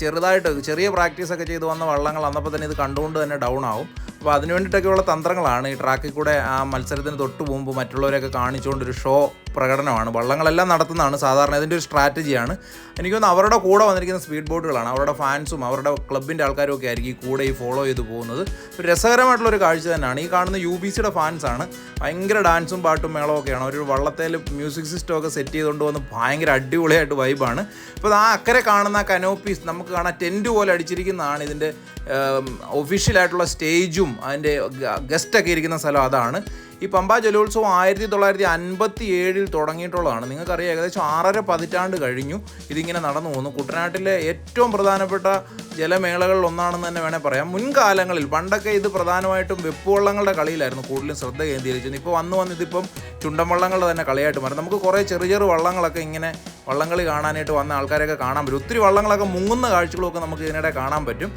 ചെറുതായിട്ട് ചെറിയ പ്രാക്ടീസൊക്കെ ചെയ്ത് വന്ന വള്ളങ്ങൾ അന്നപ്പോൾ തന്നെ ഇത് കണ്ടുകൊണ്ട് തന്നെ ഡൗൺ ആവും. അപ്പോൾ അതിന് വേണ്ടിയിട്ടൊക്കെയുള്ള തന്ത്രങ്ങളാണ് ഈ ട്രാക്കിൽ കൂടെ ആ മത്സരത്തിന് തൊട്ട് പോകുമ്പോൾ മറ്റുള്ളവരെയൊക്കെ കാണിച്ചുകൊണ്ട് ഒരു ഷോ പ്രകടനമാണ്. വള്ളങ്ങളെല്ലാം നടത്തുന്നതാണ് സാധാരണ ഇതിന്റെ ഒരു സ്ട്രാറ്റജിയാണ്. എനിക്ക് തോന്നുന്നു അവരുടെ കൂടെ വന്നിരിക്കുന്ന സ്പീഡ് ബോട്ടുകളാണ്. അവരുടെ ഫാൻസും അവരുടെ ക്ലബിന്റെ ആൾക്കാരും ഒക്കെ ആയിരിക്കും ഈ കൂടെ ഈ ഫോളോ ചെയ്ത് പോകുന്നത്. ഒരു രസകരമായിട്ടുള്ളൊരു കാഴ്ച തന്നെയാണ്. ഈ കാണുന്ന യു ബി സിയുടെ ഫാൻസാണ്. ഭയങ്കര ഡാൻസും പാട്ടും മേളവും ഒക്കെയാണ്. ഒരു വള്ളത്തേൽ മ്യൂസിക് സിസ്റ്റം ഒക്കെ സെറ്റ് ചെയ്തുകൊണ്ട് വന്ന് ഭയങ്കര അടിപൊളിയായിട്ട് വൈബാണ്. ഇപ്പോൾ ആ അക്കരെ കാണുന്ന കനോപ്പീസ് നമുക്ക് കാണാൻ ടെന്റ് പോലെ അടിച്ചിരിക്കുന്നതാണ് ഇതിന്റെ ഒഫീഷ്യലായിട്ടുള്ള സ്റ്റേജും അതിന്റെ ഗസ്റ്റൊക്കെ ഇരിക്കുന്ന സ്ഥലം അതാണ്. ഈ പമ്പ ജലോത്സവം ആയിരത്തി തൊള്ളായിരത്തി അൻപത്തി ഏഴിൽ തുടങ്ങിയിട്ടുള്ളതാണ്. നിങ്ങൾക്കറിയാം ഏകദേശം ആറര പതിറ്റാണ്ട് കഴിഞ്ഞു ഇതിങ്ങനെ നടന്നു പോകുന്നു. കുട്ടനാട്ടിലെ ഏറ്റവും പ്രധാനപ്പെട്ട ജലമേളകളിൽ ഒന്നാണെന്ന് തന്നെ വേണേൽ പറയാം. മുൻകാലങ്ങളിൽ പണ്ടൊക്കെ ഇത് പ്രധാനമായിട്ടും വെപ്പുവള്ളങ്ങളുടെ കളിയിലായിരുന്നു കൂടുതലും ശ്രദ്ധ കേന്ദ്രീകരിച്ചിരുന്നത്. ഇപ്പോൾ വന്നു വന്ന് ഇതിപ്പം ചുണ്ടൻ വള്ളങ്ങളുടെ തന്നെ കളിയായിട്ട് മാറി. നമുക്ക് കുറേ ചെറിയ ചെറു വള്ളങ്ങളൊക്കെ ഇങ്ങനെ വള്ളംകളി കാണാനായിട്ട് വന്ന ആൾക്കാരെയൊക്കെ കാണാൻ പറ്റും. ഒത്തിരി വള്ളങ്ങളൊക്കെ മുങ്ങുന്ന കാഴ്ചകളൊക്കെ നമുക്ക് ഇതിനിടെ കാണാൻ പറ്റും.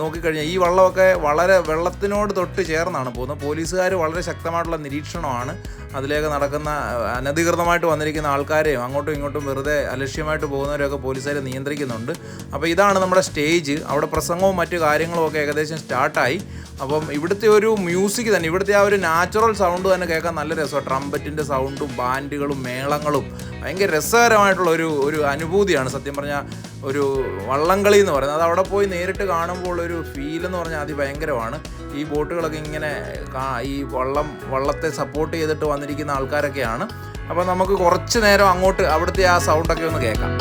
നോക്കിക്കഴിഞ്ഞാൽ ഈ വള്ളമൊക്കെ വളരെ വെള്ളത്തിനോട് തൊട്ട് ചേർന്നാണ് പോകുന്നത്. പോലീസുകാർ വളരെ ശക്തമായിട്ടുള്ള നിരീക്ഷണമാണ്. അതിലേക്ക് നടക്കുന്ന അനധികൃതമായിട്ട് വന്നിരിക്കുന്ന ആൾക്കാരെയും അങ്ങോട്ടും ഇങ്ങോട്ടും വെറുതെ അലക്ഷ്യമായിട്ട് പോകുന്നവരെയൊക്കെ പോലീസുകാർ നിയന്ത്രിക്കുന്നുണ്ട്. അപ്പോൾ ഇതാണ് നമ്മുടെ സ്റ്റേജ്. അവിടെ പ്രസംഗവും മറ്റു കാര്യങ്ങളും ഒക്കെ ഏകദേശം സ്റ്റാർട്ടായി. അപ്പം ഇവിടുത്തെ ഒരു മ്യൂസിക് തന്നെ ഇവിടുത്തെ ആ ഒരു നാച്ചുറൽ സൗണ്ട് തന്നെ കേൾക്കാൻ നല്ല രസമാണ്. ട്രംപറ്റിന്റെ സൗണ്ടും ബാൻഡുകളും മേളങ്ങളും ഭയങ്കര രസകരമായിട്ടുള്ള ഒരു ഒരു അനുഭൂതിയാണ്. സത്യം പറഞ്ഞാൽ ഒരു വള്ളംകളി എന്ന് പറയുന്നത്. അത് അവിടെ പോയി നേരിട്ട് കാണുമ്പോൾ ഒരു ഫീൽ എന്ന് പറഞ്ഞാൽ അതിഭയങ്കരമാണ്. ഈ ബോട്ടുകളൊക്കെ ഇങ്ങനെ ഈ വള്ളം വള്ളത്തെ സപ്പോർട്ട് ചെയ്തിട്ട് വന്നിരിക്കുന്ന ആൾക്കാരൊക്കെയാണ്. അപ്പോൾ നമുക്ക് കുറച്ച് നേരം അങ്ങോട്ട് അവിടുത്തെ ആ സൗണ്ടൊക്കെ ഒന്ന് കേൾക്കാം.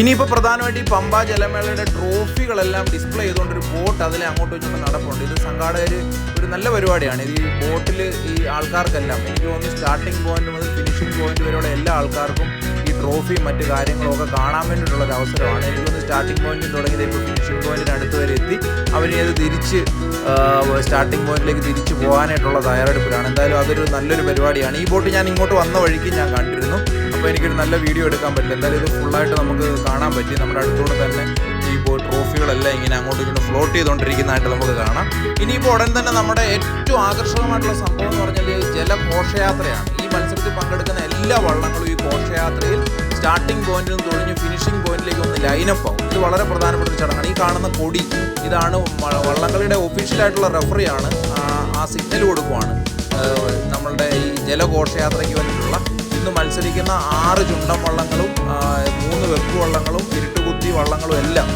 ഇനിയിപ്പോൾ പ്രധാനമായിട്ട് ഈ പമ്പ ജലമേളയുടെ ട്രോഫികളെല്ലാം ഡിസ്പ്ലേ ചെയ്തുകൊണ്ട് ഒരു ബോട്ട് അതിലെ അങ്ങോട്ട് വെച്ചിട്ട് നടപ്പുണ്ട്. ഇത് സംഘാടകർ ഒരു നല്ല പരിപാടിയാണ്. ഇത് ഈ ബോട്ടിൽ ഈ ആൾക്കാർക്കെല്ലാം എനിക്ക് തോന്നുന്നു സ്റ്റാർട്ടിംഗ് പോയിന്റ് മുതൽ ഫിനിഷിംഗ് പോയിന്റ് വരെയുള്ള എല്ലാ ആൾക്കാർക്കും ഈ ട്രോഫിയും മറ്റു കാര്യങ്ങളും ഒക്കെ കാണാൻ വേണ്ടിയിട്ടുള്ള ഒരു അവസരമാണ്. എനിക്ക് തോന്നുന്നു സ്റ്റാർട്ടിംഗ് പോയിന്റിൽ തുടങ്ങി ഇപ്പോൾ ഫിനിഷിംഗ് പോയിന്റിന് അടുത്ത് വരെ എത്തി. അവരെ അത് തിരിച്ച് സ്റ്റാർട്ടിംഗ് പോയിന്റിലേക്ക് തിരിച്ചു പോകാനായിട്ടുള്ള തയ്യാറെടുപ്പിലാണ്. എന്തായാലും അതൊരു നല്ലൊരു പരിപാടിയാണ്. ഈ ബോട്ട് ഞാൻ ഇങ്ങോട്ട് വന്ന വഴിക്ക് ഞാൻ കണ്ടിരുന്നു. അപ്പോൾ എനിക്കൊരു നല്ല വീഡിയോ എടുക്കാൻ പറ്റില്ല. എന്തായാലും ഇത് ഫുള്ളായിട്ട് നമുക്ക് കാണാൻ പറ്റി. നമ്മുടെ അടുത്തൂടെ തന്നെ ബോ ട്രോഫികളെല്ലാം ഇങ്ങനെ അങ്ങോട്ടും ഇങ്ങനെ ഫ്ലോട്ട് ചെയ്തുകൊണ്ടിരിക്കുന്നതായിട്ട് നമുക്ക് കാണാം. ഇനിയിപ്പോൾ ഉടൻ തന്നെ നമ്മുടെ ഏറ്റവും ആകർഷകമായിട്ടുള്ള സംഭവം എന്ന് പറഞ്ഞാൽ ജലഘോഷയാത്രയാണ് ഈ മത്സരത്തിൽ പങ്കെടുക്കുന്ന എല്ലാ വള്ളങ്ങളും ഈ ഘോഷയാത്രയിൽ സ്റ്റാർട്ടിംഗ് പോയിന്റിൽ നിന്ന് തുഴഞ്ഞ് ഫിനിഷിംഗ് പോയിന്റിലേക്ക് ഒന്ന് ലൈനപ്പ് ആവും. ഇത് വളരെ പ്രധാനപ്പെട്ട ചടങ്ങാണ്. ഈ കാണുന്ന കൊടി ഇതാണ് വള്ളങ്ങളുടെ വള്ളംകളിയുടെ ഒഫീഷ്യലായിട്ടുള്ള റെഫറിയാണ് ആ സിഗ്നൽ കൊടുക്കുവാണ്. നമ്മളുടെ ഈ ജലഘോഷയാത്രയ്ക്ക് വേണ്ടിയിട്ടുള്ള ഇന്ന് മത്സരിക്കുന്ന ആറ് ചുണ്ടൻ വള്ളങ്ങളും മൂന്ന് വെപ്പ് വള്ളങ്ങളും ഇരുട്ടുകുത്തി വള്ളങ്ങളും എല്ലാം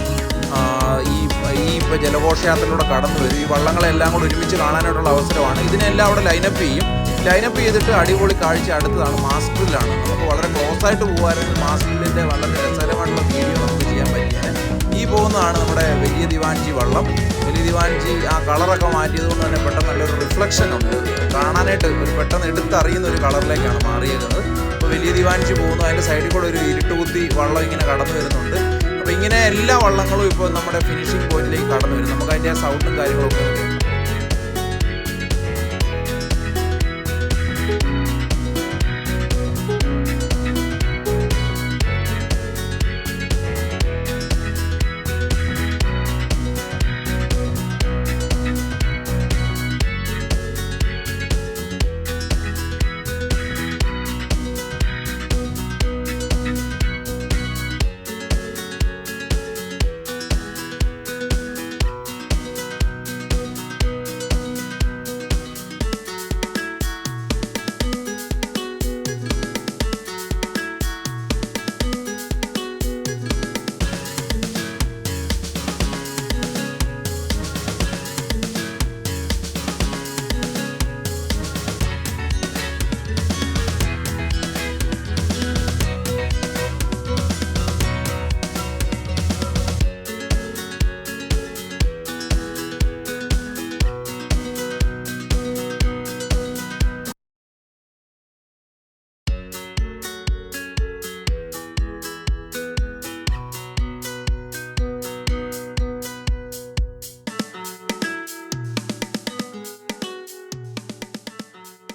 ഈ ഈ ഇപ്പോൾ ജലഘോഷയാത്രയിലൂടെ കടന്നു വരും. ഈ വള്ളങ്ങളെല്ലാം കൂടെ ഒരുമിച്ച് കാണാനായിട്ടുള്ള അവസരമാണ്. ഇതിനെല്ലാം അവിടെ ലൈനപ്പ് ചെയ്യും. ലൈനപ്പ് ചെയ്തിട്ട് അടിപൊളി കാഴ്ച അടുത്തതാണ് മാസ്റ്ററിലാണ് നമുക്ക് വളരെ ക്ലോസ് ആയിട്ട് പോകാനുള്ള മാസ്കിലിന്റെ വളരെ രസകരമായിട്ടുള്ള വീഡിയോ നമുക്ക് ചെയ്യാൻ പറ്റിയാണ് ഈ പോകുന്നതാണ് നമ്മുടെ വലിയ ദിവാൻജി വള്ളം. വലിയ ദിവാൻജി ആ കളറൊക്കെ മാറ്റിയത് കൊണ്ട് തന്നെ പെട്ടെന്ന് നല്ലൊരു റിഫ്ലക്ഷൻ ഉണ്ട്. കാണാനായിട്ട് ഒരു പെട്ടെന്ന് എടുത്തറിയുന്ന ഒരു കളറിലേക്കാണ് മാറിയേക്കുന്നത്. വലിയ ദിവാനിച്ച് പോകുന്നു. അതിന്റെ സൈഡിൽ കൂടെ ഒരു ഇരുട്ടുകുത്തി വള്ളം ഇങ്ങനെ കടന്നു വരുന്നുണ്ട്. അപ്പോൾ ഇങ്ങനെ എല്ലാ വള്ളങ്ങളും ഇപ്പോൾ നമ്മുടെ ഫിനിഷിംഗ് പോയിന്റിലേക്ക് കടന്നു വരും നമുക്ക് അതിന്റെ സൗണ്ടും കാര്യങ്ങളൊക്കെ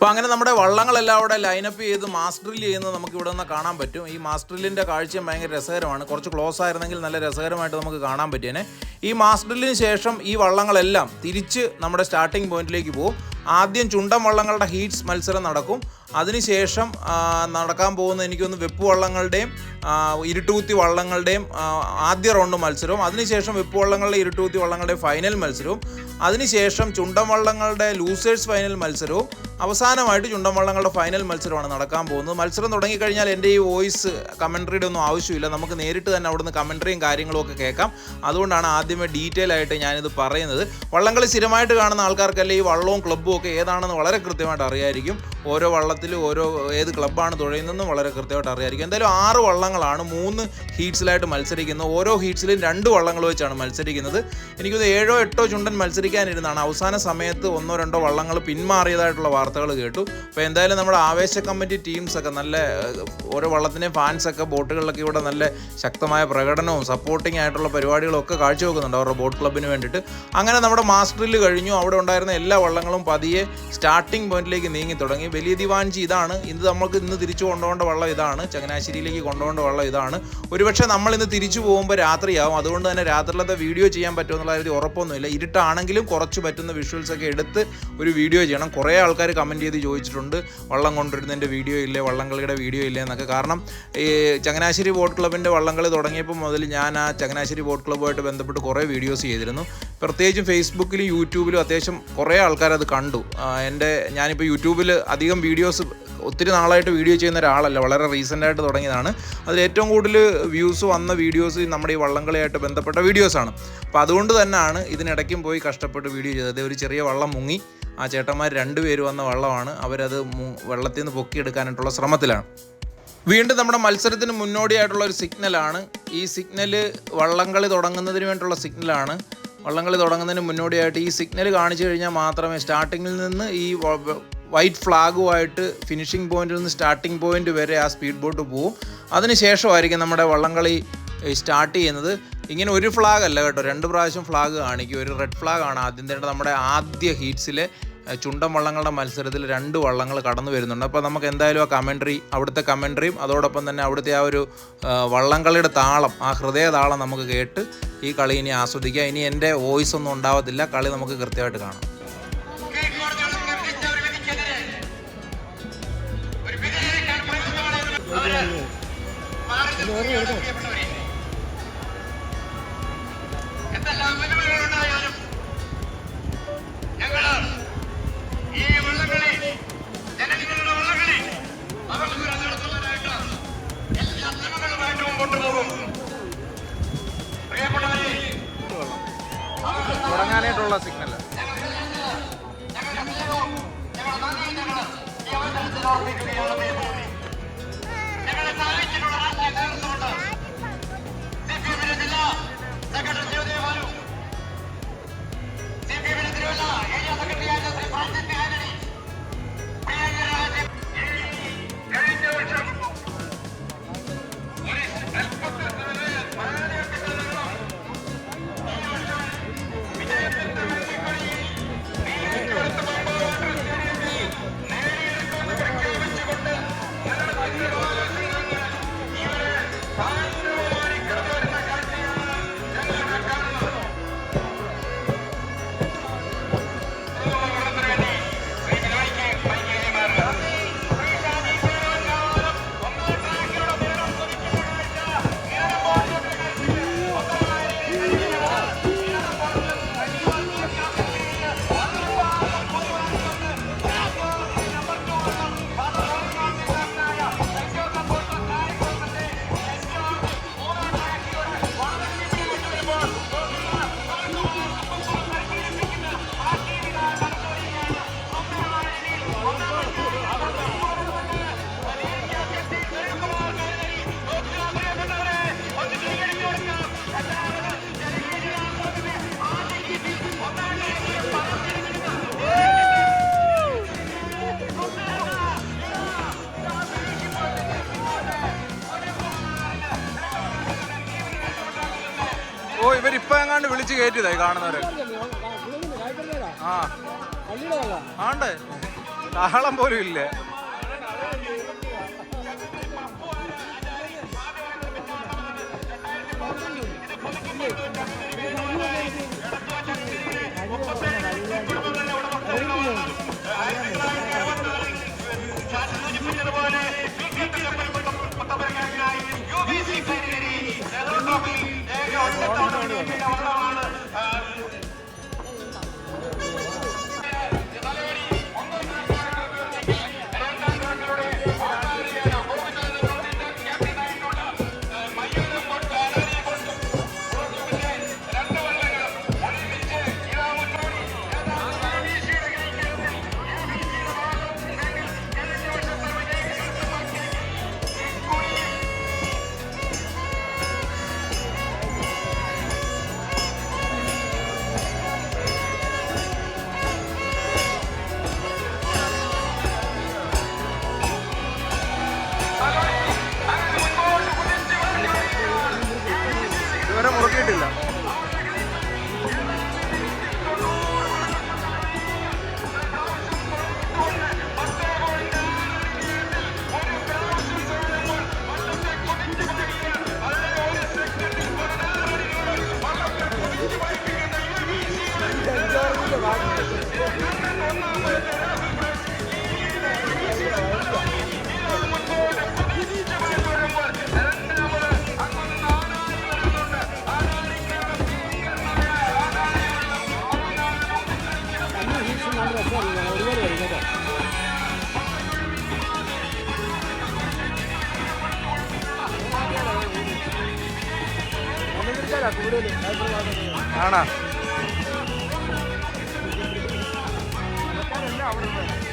അപ്പോൾ അങ്ങനെ നമ്മുടെ വള്ളങ്ങളെല്ലാം അവിടെ ലൈനപ്പ് ചെയ്ത് മാസ്റ്ററിൽ ചെയ്യുന്നത് നമുക്ക് ഇവിടെ നിന്ന് കാണാൻ പറ്റും. ഈ മാസ്റ്ററിലിന്റെ കാഴ്ചയും ഭയങ്കര രസകരമാണ്. കുറച്ച് ക്ലോസ് ആയിരുന്നെങ്കിൽ നല്ല രസകരമായിട്ട് നമുക്ക് കാണാൻ പറ്റിയേനെ. ഈ മാസ്റ്ററിലിന് ശേഷം ഈ വള്ളങ്ങളെല്ലാം തിരിച്ച് നമ്മുടെ സ്റ്റാർട്ടിംഗ് പോയിന്റിലേക്ക് പോകും. ആദ്യം ചുണ്ടൻ വള്ളങ്ങളുടെ ഹീറ്റ്സ് മത്സരം നടക്കും. അതിനുശേഷം നടക്കാൻ പോകുന്ന എനിക്കൊന്ന് വെപ്പ് വള്ളങ്ങളുടെയും ഇരുട്ടുകുത്തി വള്ളങ്ങളുടെയും ആദ്യ റൗണ്ട് മത്സരവും. അതിനുശേഷം വെപ്പ് വള്ളങ്ങളുടെ ഇരുട്ടുകുത്തി വള്ളങ്ങളുടെ ഫൈനൽ മത്സരവും. അതിനുശേഷം ചുണ്ടൻവള്ളങ്ങളുടെ ലൂസേഴ്സ് ഫൈനൽ മത്സരവും അവസാനമായിട്ട് ചുണ്ടൻവള്ളങ്ങളുടെ ഫൈനൽ മത്സരമാണ് നടക്കാൻ പോകുന്നത്. മത്സരം തുടങ്ങിക്കഴിഞ്ഞാൽ എന്റെ ഈ വോയിസ് കമൻട്രിയുടെ ഒന്നും ആവശ്യമില്ല. നമുക്ക് നേരിട്ട് തന്നെ അവിടുന്ന് കമൻട്രിയും കാര്യങ്ങളും ഒക്കെ കേൾക്കാം. അതുകൊണ്ടാണ് ആദ്യമേ ഡീറ്റെയിൽ ആയിട്ട് ഞാനിത് പറയുന്നത്. വള്ളംകളി സ്ഥിരമായിട്ട് കാണുന്ന ആൾക്കാർക്കല്ലേ ഈ വള്ളവും ക്ലബ്ബും ഒക്കെ ഏതാണെന്ന് വളരെ കൃത്യമായിട്ട് അറിയായിരിക്കും. ഓരോ വള്ളത്തിലും ഓരോ ഏത് ക്ലബ്ബാണ് തുഴയുന്നതെന്നും വളരെ കൃത്യമായിട്ട് അറിയായിരിക്കും. എന്തായാലും ആറ് വള്ളങ്ങളാണ് മൂന്ന് ഹീറ്റ്സിലായിട്ട് മത്സരിക്കുന്നത്. ഓരോ ഹീറ്റ്സിലും രണ്ട് വള്ളങ്ങൾ വെച്ചാണ് മത്സരിക്കുന്നത്. എനിക്കൊന്ന് ഏഴോ എട്ടോ ചുണ്ടൻ മത്സരിക്കാനിരുന്നാണ് അവസാന സമയത്ത് ഒന്നോ രണ്ടോ വള്ളങ്ങൾ പിന്മാറിയതായിട്ടുള്ള വാർത്തകൾ കേട്ടു. അപ്പോൾ എന്തായാലും നമ്മുടെ ആവേശ കമ്മിറ്റി ടീംസ് ഒക്കെ നല്ല ഓരോ വള്ളത്തിന്റെയും ഫാൻസൊക്കെ ബോട്ടുകളിലൊക്കെ ഇവിടെ നല്ല ശക്തമായ പ്രകടനവും സപ്പോർട്ടിംഗ് ആയിട്ടുള്ള പരിപാടികളൊക്കെ കാഴ്ചവെക്കുന്നുണ്ട് അവരുടെ ബോട്ട് ക്ലബിന് വേണ്ടിയിട്ട്. അങ്ങനെ നമ്മുടെ മാസ്റ്ററിൽ കഴിഞ്ഞു. അവിടെ ഉണ്ടായിരുന്ന എല്ലാ വള്ളങ്ങളും പതിയെ സ്റ്റാർട്ടിംഗ് പോയിന്റിലേക്ക് നീങ്ങി തുടങ്ങി. വലിയ ദിവാൻജി ഇതാണ്. ഇന്ന് നമ്മൾക്ക് ഇന്ന് തിരിച്ചു കൊണ്ടുപോകേണ്ട വള്ളം ഇതാണ്. ചങ്ങനാശ്ശേരിയിലേക്ക് കൊണ്ടുപോകേണ്ട വള്ളം ഇതാണ്. ഒരുപക്ഷെ നമ്മൾ ഇന്ന് തിരിച്ചു പോകുമ്പോൾ രാത്രിയാവും. അതുകൊണ്ട് തന്നെ രാത്രിയിലത്തെ വീഡിയോ ചെയ്യാൻ പറ്റുമെന്നുള്ള ഒരു ഉറപ്പൊന്നുമില്ല. ഇരുട്ടാണെങ്കിലും കുറച്ച് പറ്റുന്ന വിഷ്വൽസ് ഒക്കെ എടുത്ത് ഒരു വീഡിയോ ചെയ്യണം. കുറേ ആൾക്കാർ കമന്റ് ചെയ്ത് ചോദിച്ചിട്ടുണ്ട് വള്ളം കൊണ്ടുവരുന്നതിന്റെ വീഡിയോ ഇല്ലേ? വള്ളംകളിയുടെ വീഡിയോ ഇല്ലേ? എന്നൊക്കെ. കാരണം ഈ ചങ്ങനാശ്ശേരി ബോട്ട് ക്ലബിന്റെ വള്ളംകളി തുടങ്ങിയപ്പോൾ മുതൽ ഞാൻ ആ ചങ്ങനാശ്ശേരി ബോട്ട് ക്ലബ്ബുമായിട്ട് ബന്ധപ്പെട്ട് കുറേ വീഡിയോസ് ചെയ്തിരുന്നു. പ്രത്യേകിച്ചും ഫേസ്ബുക്കിലും യൂട്യൂബിലും അത്യാവശ്യം കുറേ ആൾക്കാർ അത് കണ്ടു എന്റെ ഞാനിപ്പോൾ യൂട്യൂബിൽ അധികം വീഡിയോസ് ഒത്തിരി നാളായിട്ട് വീഡിയോ ചെയ്യുന്ന ഒരാളല്ല വളരെ റീസെന്റായിട്ട് തുടങ്ങിയതാണ്. അതിൽ ഏറ്റവും കൂടുതൽ വ്യൂസ് വന്ന വീഡിയോസ് നമ്മുടെ ഈ വള്ളംകളിയായിട്ട് ബന്ധപ്പെട്ട വീഡിയോസാണ് അപ്പോൾ അതുകൊണ്ട് തന്നെയാണ് ഇതിനിടയ്ക്കും പോയി കഷ്ടപ്പെട്ട് വീഡിയോ ചെയ്തത്. ഒരു ചെറിയ വള്ളം മുങ്ങി. ആ ചേട്ടന്മാർ രണ്ടുപേര് വന്ന വള്ളമാണ്. അവരത് വെള്ളത്തിൽ നിന്ന് പൊക്കിയെടുക്കാനായിട്ടുള്ള ശ്രമത്തിലാണ്. വീണ്ടും നമ്മുടെ മത്സരത്തിന് മുന്നോടിയായിട്ടുള്ള ഒരു സിഗ്നലാണ് ഈ സിഗ്നൽ വള്ളംകളി തുടങ്ങുന്നതിന് വേണ്ടിയുള്ള സിഗ്നലാണ് വള്ളംകളി തുടങ്ങുന്നതിന് മുന്നോടിയായിട്ട് ഈ സിഗ്നൽ കാണിച്ചു കഴിഞ്ഞാൽ മാത്രമേ സ്റ്റാർട്ടിങ്ങിൽ നിന്ന് ഈ വൈറ്റ് ഫ്ലാഗുമായിട്ട് ഫിനിഷിംഗ് പോയിന്റിൽ നിന്ന് സ്റ്റാർട്ടിംഗ് പോയിന്റ് വരെ ആ സ്പീഡ് ബോട്ട് പോവും. അതിനുശേഷമായിരിക്കും നമ്മുടെ വള്ളംകളി സ്റ്റാർട്ട് ചെയ്യുന്നത്. ഇങ്ങനെ ഒരു ഫ്ലാഗ് അല്ല കേട്ടോ രണ്ട് പ്രാവശ്യം ഫ്ലാഗ് കാണിക്കും. ഒരു റെഡ് ഫ്ലാഗ് ആണ് ആദ്യം തന്നെ നമ്മുടെ ആദ്യ ഹീറ്റ്സിലെ ചുണ്ടൻ വള്ളങ്ങളുടെ മത്സരത്തിൽ രണ്ട് വള്ളങ്ങൾ കടന്നു വരുന്നുണ്ട്. അപ്പോൾ നമുക്ക് എന്തായാലും ആ കമൻട്രി അവിടുത്തെ കമൻട്രിയും അതോടൊപ്പം തന്നെ അവിടുത്തെ ആ ഒരു വള്ളംകളിയുടെ താളം ആ ഹൃദയ താളം നമുക്ക് കേട്ട് ഈ കളി ഇനി ആസ്വദിക്കാം. ഇനി എന്റെ വോയിസ് ഒന്നും ഉണ്ടാവത്തില്ല. കളി നമുക്ക് കൃത്യമായിട്ട് കാണാം. എന്തെല്ലാം വെല്ലുവിളികളുണ്ടായാലും ഞങ്ങൾ ഈ വള്ളംകളി ജനങ്ങളുടെ വള്ളംകളി അവർക്ക് നടത്തുവാനായിട്ട് എല്ലാ ശ്രമങ്ങളുമായിട്ട് മുമ്പോട്ട് പോകും പ്രിയപ്പെട്ടവരെ തുടങ്ങാനായിട്ടുള്ള സിഗ്നൽ ഞങ്ങളെ സഹായിച്ചിട്ടുള്ള സി താളം പോലും ഇല്ല സൂചിപ്പിച്ചതുപോലെ ആണാ? ആ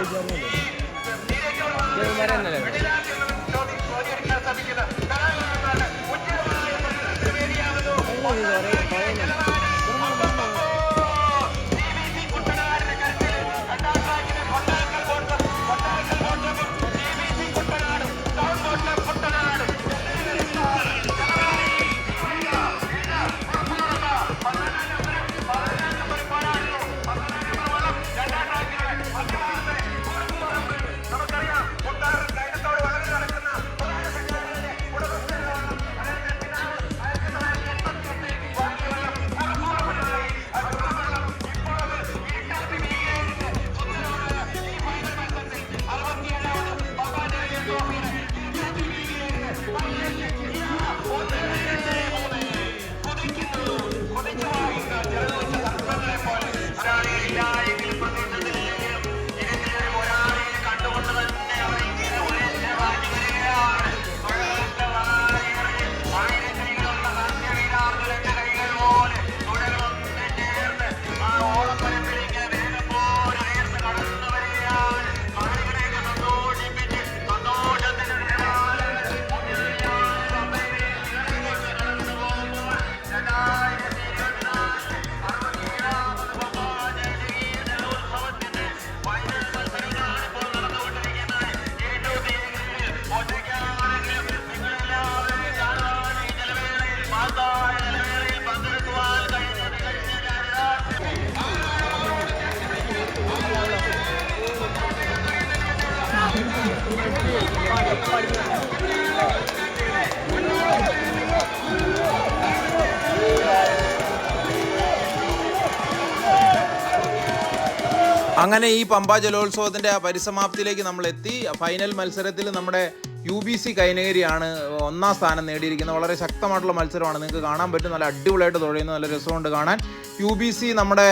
হয়ে যাবে അങ്ങനെ ഈ പമ്പ ജലോത്സവത്തിന്റെ പരിസമാപ്തിയിലേക്ക് നമ്മൾ എത്തി. ഫൈനൽ മത്സരത്തിൽ നമ്മുടെ യു ബി സി കൈനകരിയാണ് ഒന്നാം സ്ഥാനം നേടിയിരിക്കുന്നത്. വളരെ ശക്തമായിട്ടുള്ള മത്സരമാണ്. നിങ്ങൾക്ക് കാണാൻ പറ്റും. നല്ല അടിപൊളിയായിട്ട് തുഴയുന്നു. നല്ല രസമുണ്ട് കാണാൻ. യു ബി സി നമ്മുടെ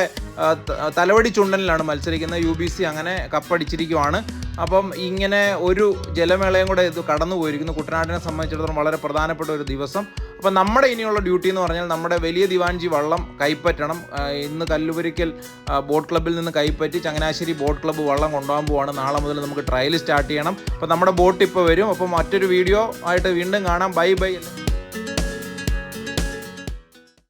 തലവടി ചുണ്ടനിലാണ് മത്സരിക്കുന്നത്. യു ബി സി അങ്ങനെ കപ്പടിച്ചിരിക്കുവാണ്. അപ്പം ഇങ്ങനെ ഒരു ജലമേളയും കൂടെ ഇത് കടന്നു പോയിരിക്കുന്നു കുട്ടനാടിനെ സംബന്ധിച്ചിടത്തോളം വളരെ പ്രധാനപ്പെട്ട ഒരു ദിവസം. അപ്പം നമ്മുടെ ഇനിയുള്ള ഡ്യൂട്ടി എന്ന് പറഞ്ഞാൽ നമ്മുടെ വലിയ ദിവാൻജി വള്ളം കൈപ്പറ്റണം. ഇന്ന് കല്ലുപുരിക്കൽ ബോട്ട് ക്ലബ്ബിൽ നിന്ന് കൈപ്പറ്റി ചങ്ങനാശ്ശേരി ബോട്ട് ക്ലബ്ബ് വള്ളം കൊണ്ടുപോകാൻ പോവാണ്. നാളെ മുതൽ നമുക്ക് ട്രയൽ സ്റ്റാർട്ട് ചെയ്യണം. അപ്പോൾ നമ്മുടെ ബോട്ട് ഇപ്പോൾ വരും. അപ്പോൾ മറ്റൊരു വീഡിയോ ആയിട്ട് വീണ്ടും കാണാം. Bye bye